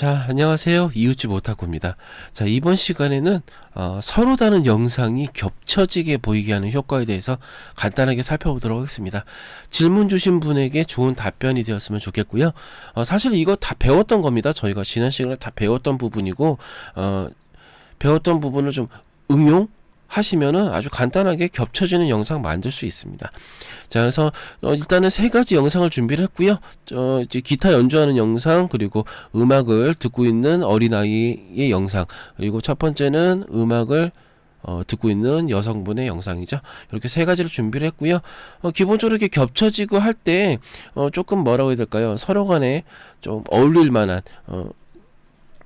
자, 안녕하세요. 이웃집 오타쿠입니다. 자, 이번 시간에는 어, 서로 다른 영상이 겹쳐지게 보이게 하는 효과에 대해서 간단하게 살펴보도록 하겠습니다. 질문 주신 분에게 좋은 답변이 되었으면 좋겠고요. 어, 사실 이거 다 배웠던 겁니다. 저희가 지난 시간에 다 배웠던 부분이고, 어, 배웠던 부분을 좀 응용? 하시면은 아주 간단하게 겹쳐지는 영상 만들 수 있습니다. 자, 그래서 어, 일단은 세 가지 영상을 준비를 했고요. 어, 이제 기타 연주하는 영상 그리고 음악을 듣고 있는 어린아이의 영상 그리고 첫 번째는 음악을 어, 듣고 있는 여성분의 영상이죠. 이렇게 세 가지를 준비를 했고요. 어, 기본적으로 이렇게 겹쳐지고 할 때, 어, 조금 뭐라고 해야 될까요? 서로 간에 좀 어울릴 만한, 어,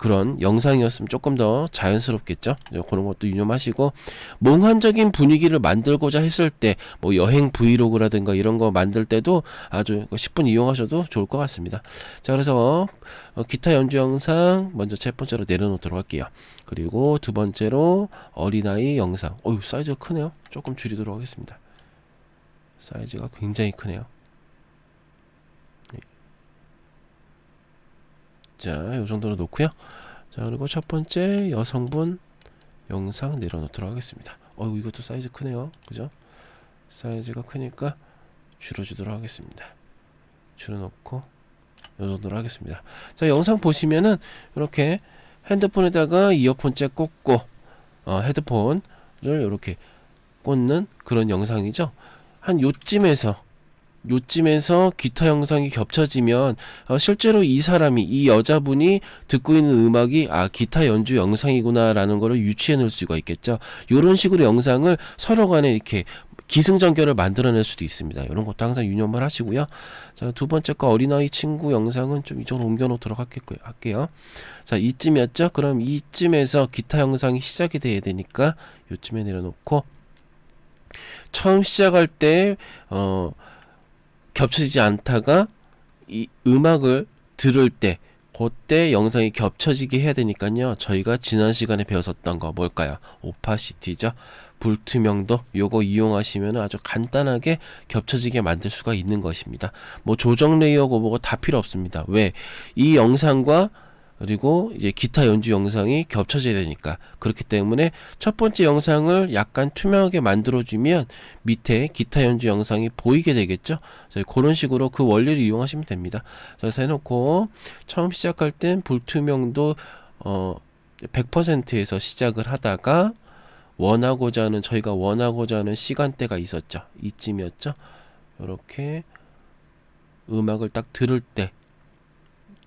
그런 영상이었으면 조금 더 자연스럽겠죠. 네, 그런 것도 유념하시고 몽환적인 분위기를 만들고자 했을 때 뭐 여행 브이로그라든가 이런 거 만들 때도 아주 10분 이용하셔도 좋을 것 같습니다. 자 그래서 어, 기타 연주 영상 먼저 첫 번째로 내려놓도록 할게요. 그리고 두 번째로 어린아이 영상. 어유 사이즈가 크네요. 조금 줄이도록 하겠습니다. 사이즈가 굉장히 크네요. 자, 이 정도로 놓고요. 자, 그리고 첫 번째 여성분 영상 내려놓도록 하겠습니다. 어우, 이것도 사이즈 크네요. 그죠? 사이즈가 크니까 줄여주도록 하겠습니다. 줄여놓고 이 정도로 하겠습니다. 자, 영상 보시면은 이렇게 핸드폰에다가 이어폰 잭 꽂고 어, 헤드폰을 이렇게 꽂는 그런 영상이죠. 한 요쯤에서 요쯤에서 기타 영상이 겹쳐지면 어, 실제로 이 사람이 이 여자분이 듣고 있는 음악이 아 기타 연주 영상이구나라는 것을 유추해 놓을 수가 있겠죠. 이런 식으로 영상을 서로 간에 이렇게 기승전결을 만들어낼 수도 있습니다. 이런 것도 항상 유념을 하시고요. 자, 두 번째 거 어린아이 친구 영상은 좀 이쪽으로 옮겨놓도록 할게요. 할게요. 자, 이쯤이었죠? 그럼 이쯤에서 기타 영상이 시작이 돼야 되니까 요쯤에 내려놓고 처음 시작할 때 어. 겹쳐지지 않다가 이 음악을 들을 때 그때 영상이 겹쳐지게 해야 되니까요. 저희가 지난 시간에 배웠었던 거 뭘까요? 오파시티죠. 불투명도 요거 이용하시면 아주 간단하게 겹쳐지게 만들 수가 있는 것입니다. 뭐 조정 레이어고 뭐고 다 필요 없습니다. 왜? 이 영상과 그리고 이제 기타 연주 영상이 겹쳐져야 되니까 그렇기 때문에 첫 번째 영상을 약간 투명하게 만들어주면 밑에 기타 연주 영상이 보이게 되겠죠. 그래서 그런 식으로 그 원리를 이용하시면 됩니다. 그래서 해놓고 처음 시작할 땐 불투명도 어 100%에서 시작을 하다가 원하고자 하는 저희가 원하고자 하는 시간대가 있었죠. 이쯤이었죠. 이렇게 음악을 딱 들을 때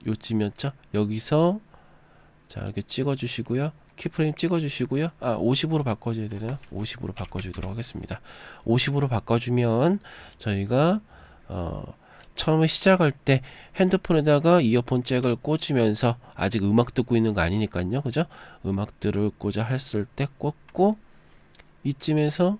요쯤이었죠? 여기서 자 이렇게 찍어주시고요. 키프레임 찍어주시고요. 아 50으로 바꿔줘야 되나요? 50으로 바꿔주도록 하겠습니다. 50으로 바꿔주면 저희가 어, 처음에 시작할 때 핸드폰에다가 이어폰 잭을 꽂으면서 아직 음악 듣고 있는 거 아니니까요. 그죠? 음악 들을고자 했을 때 꽂고 이쯤에서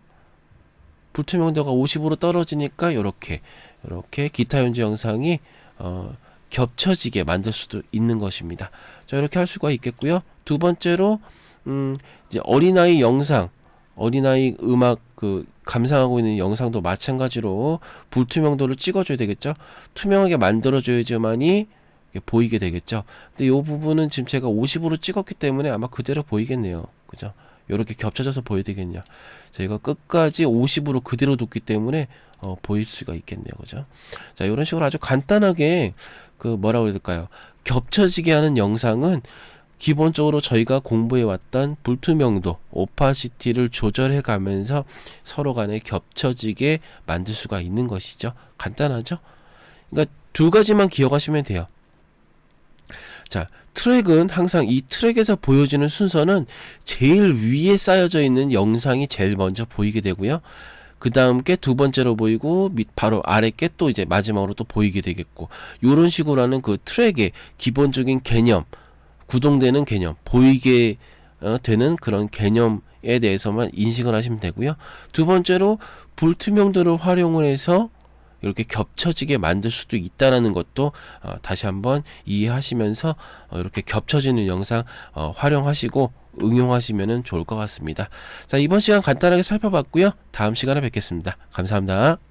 불투명도가 50으로 떨어지니까 이렇게 이렇게 기타 연주 영상이 어, 겹쳐지게 만들 수도 있는 것입니다. 자, 이렇게 할 수가 있겠고요. 두 번째로 음, 이제 어린아이 영상, 어린아이 음악 그 감상하고 있는 영상도 마찬가지로 불투명도를 찍어줘야 되겠죠. 투명하게 만들어줘야지만이 보이게 되겠죠. 근데 이 부분은 지금 제가 50으로 찍었기 때문에 아마 그대로 보이겠네요. 그죠? 이렇게 겹쳐져서 보여야 되겠냐. 저희가 끝까지 50으로 그대로 뒀기 때문에 어, 보일 수가 있겠네요. 그죠? 자, 이런 식으로 아주 간단하게 그 뭐라고 해야 될까요? 겹쳐지게 하는 영상은 기본적으로 저희가 공부해 왔던 불투명도, 오파시티를 조절해 가면서 서로 간에 겹쳐지게 만들 수가 있는 것이죠. 간단하죠? 그러니까 두 가지만 기억하시면 돼요. 자, 트랙은 항상 이 트랙에서 보여지는 순서는 제일 위에 쌓여져 있는 영상이 제일 먼저 보이게 되고요. 그 다음 게 두 번째로 보이고 밑 바로 아래 게 또 이제 마지막으로 또 보이게 되겠고 요런 식으로 하는 그 트랙의 기본적인 개념 구동되는 개념 보이게 어, 되는 그런 개념에 대해서만 인식을 하시면 되고요. 두 번째로 불투명도를 활용을 해서 이렇게 겹쳐지게 만들 수도 있다라는 것도 어, 다시 한번 이해하시면서 어, 이렇게 겹쳐지는 영상 어, 활용하시고 응용하시면 좋을 것 같습니다. 자, 이번 시간 간단하게 살펴봤고요. 다음 시간에 뵙겠습니다. 감사합니다.